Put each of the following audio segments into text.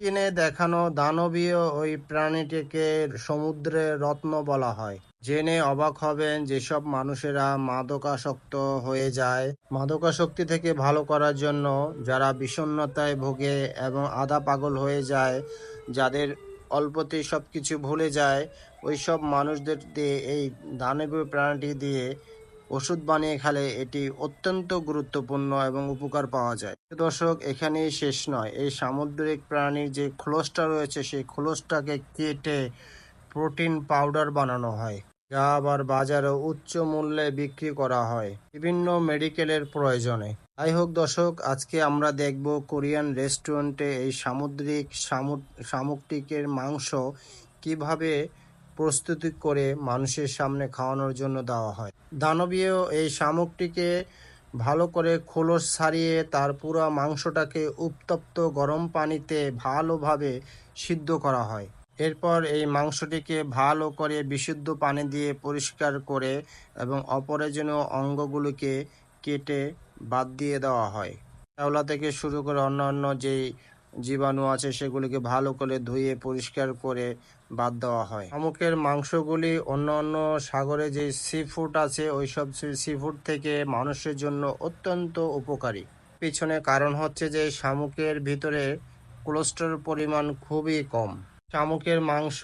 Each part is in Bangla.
কিনে দেখানো দানবীয় ওই প্রাণীটিকে সমুদ্রের রত্ন বলা হয়। জেনে অবাক হবেন যেসব মানুষেরা মাদকাসক্ত হয়ে যায়। মাদকাসক্তি থেকে ভালো করার জন্য যারা বিষণ্ণতায় ভোগে এবং আধা পাগল হয়ে যায়, যাদের অল্পতেই সব কিছু ভুলে যায় ওই সব মানুষদের দিয়ে এই দানবীয় প্রাণীটি দিয়ে ওষুধ বানিয়ে খেলে এটি অত্যন্ত গুরুত্বপূর্ণ এবং উপকার পাওয়া যায়। দর্শক, এখানেই শেষ নয়। এই সামুদ্রিক প্রাণীর যে খোলসটা রয়েছে, সেই খোলসটাকে কেটে প্রোটিন পাউডার বানানো হয়, যা আবার বাজারে উচ্চ মূল্যে বিক্রি করা হয় বিভিন্ন মেডিকেলের প্রয়োজনে। যাই হোক দর্শক, আজকে আমরা দেখব কোরিয়ান রেস্টুরেন্টে এই সামুদ্রিক শামুক- শামুকটিকের মাংস কীভাবে প্রস্তুতি করে মানুষের সামনে খাওয়ানোর জন্য দেওয়া হয়। দানবীয় এই শামুকটিকে ভালো করে খোলস ছাড়িয়ে তার পুরো মাংসটাকে উত্তপ্ত গরম পানিতে ভালোভাবে সিদ্ধ করা হয়। এরপর এই মাংসটিকে ভালো করে বিশুদ্ধ পানি দিয়ে পরিষ্কার করে এবং অপ্রয়োজনীয় অঙ্গগুলোকে কেটে বাদ দিয়ে দেওয়া হয়। শ্যাওলা থেকে শুরু করে অন্যান্য যেই জীবাণু আছে, সেগুলিকে ভালো করে ধুয়ে পরিষ্কার করে বাদ দেওয়া হয়। শামুকের মাংসগুলি অন্য অন্য সাগরে যে সি ফুড আছে, ওইসব সি ফুড থেকে মানুষের জন্য অত্যন্ত উপকারী। পিছনে কারণ হচ্ছে যে শামুকের ভিতরে কোলেস্ট্রল পরিমাণ খুবই কম। শামুকের মাংস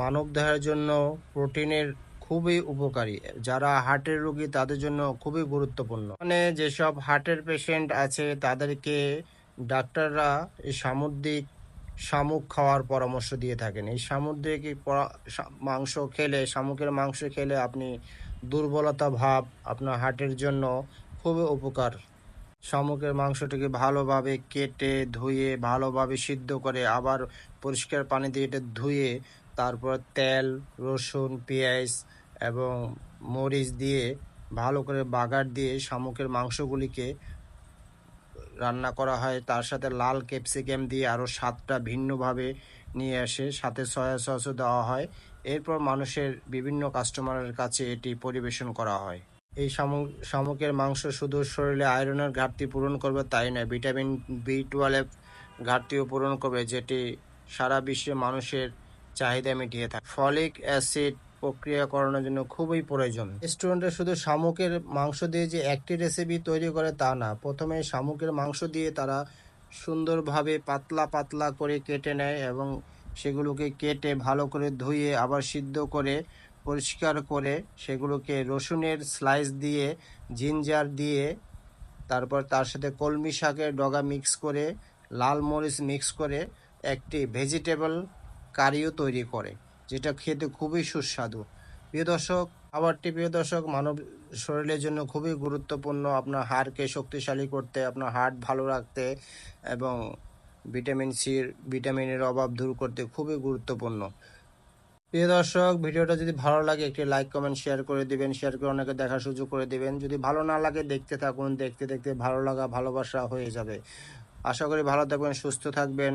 মানবদেহের জন্য প্রোটিনের খুবই উপকারী। যারা হার্টের রোগী তাদের জন্য খুবই গুরুত্বপূর্ণ। মানে যেসব হার্টের পেশেন্ট আছে, তাদেরকে ডাক্তাররা এই সামুদ্রিক শামুক খাওয়ার পরামর্শ দিয়ে থাকেন। এই সামুদ্রিক মাংস খেলে, শামুকের মাংস খেলে আপনি দুর্বলতা ভাব আপনার হার্টের জন্য খুবই উপকার। শামুকের মাংসটিকে ভালোভাবে কেটে, ধুয়ে, ভালোভাবে সিদ্ধ করে আবার পরিষ্কার পানি দিয়ে এটা ধুয়ে তারপর তেল, রসুন, পেঁয়াজ এবং মরিচ দিয়ে ভালো করে বাগার দিয়ে শামুকের মাংসগুলিকে রান্না করা হয়। তার সাথে লাল ক্যাপসিকাম দিয়ে আরও স্বাদটা ভিন্নভাবে নিয়ে আসে। সাথে সয়া সসও দেওয়া হয়। এরপর মানুষের বিভিন্ন কাস্টমারের কাছে এটি পরিবেশন করা হয়। এই শামুক, শামুকের মাংস শুধু শরীরে আয়রনের ঘাটতি পূরণ করবে তাই নয়, ভিটামিন বি টুয়েলভ ঘাটতিও পূরণ করবে, যেটি সারা বিশ্বে মানুষের চাহিদা মিটিয়ে থাকে। ফলিক অ্যাসিড প্রক্রিয়াকরণের জন্য খুবই প্রয়োজন। রেস্টুরেন্টে শুধু শামুকের মাংস দিয়ে যে একটি রেসিপি তৈরি করে তা না, প্রথমে শামুকের মাংস দিয়ে তারা সুন্দরভাবে পাতলা পাতলা করে কেটে নেয় এবং সেগুলোকে কেটে ভালো করে ধুয়ে আবার সিদ্ধ করে, পরিষ্কার করে সেগুলোকে রসুনের স্লাইস দিয়ে জিঞ্জার দিয়ে, তারপর তার সাথে কলমি শাকের ডগা মিক্স করে, লাল মরিচ মিক্স করে একটি ভেজিটেবল কারিও তৈরি করে। যেটা খেতে খুবই সুস্বাদু। প্রিয় দর্শক, খাবারটি প্রিয় দর্শক, মানব শরীরের জন্য খুবই গুরুত্বপূর্ণ। আপনার হাড়কে শক্তিশালী করতে, আপনার হার্ট ভালো রাখতে এবং ভিটামিন সির ভিটামিনের অভাব দূর করতে খুবই গুরুত্বপূর্ণ। প্রিয় দর্শক, ভিডিওটা যদি ভালো লাগে, একটি লাইক, কমেন্ট, শেয়ার করে দিবেন। শেয়ার করে অনেকে দেখার সুযোগ করে দিবেন। যদি ভালো না লাগে, দেখতে থাকুন। দেখতে দেখতে ভালো লাগা, ভালোবাসা হয়ে যাবে। আশা করি ভালো থাকবেন, সুস্থ থাকবেন।